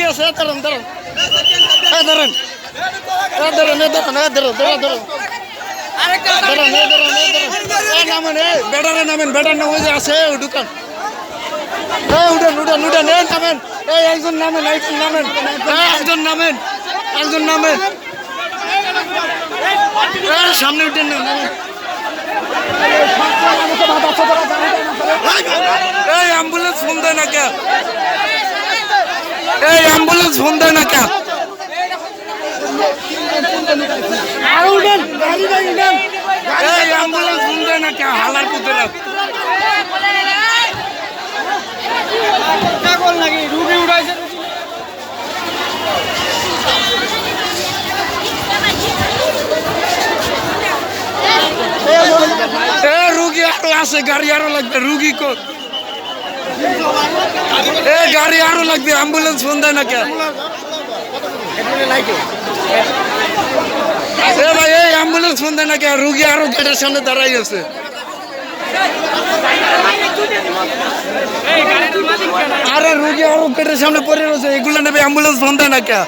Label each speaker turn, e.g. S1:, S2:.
S1: রুগী আছে দাঁড়ান হ্যাঁ দাঁড়ান দাঁড়ান দাঁড়ান দাঁড়ান দাঁড়ান দাঁড়ান নামেন বেটারে নাম আছে হ্যাঁ উঠেন উঠেন উঠেন এই নামেন এই একজন নামেন একজন নামেন একজন নামেন একজন নামেন সামনে উঠেন না এই অ্যাম্বুলেন্স ফোন দেয় না কে এই অ্যাম্বুলেন্স ফোন দেয় না কে এই অ্যাম্বুলেন্স ফোন দেয় না কে হালার পুতরা এ রুগী আরও আছে গাড়ি আরও লাগবে। রুগী কো এ, গাড়ি আরও লাগবে অ্যাম্বুলেন্স ফোন দেয় না কে এ, ভাই, এই অ্যাম্বুলেন্স ফোন দেয় না কে রুগী আরও গেটের সামনে দাঁড়াই আছে। আরে, রুগী আরও গেটের সামনে পড়ে রয়েছে, এগুলো নেবে অ্যাম্বুলেন্স ফোন দেয় না কে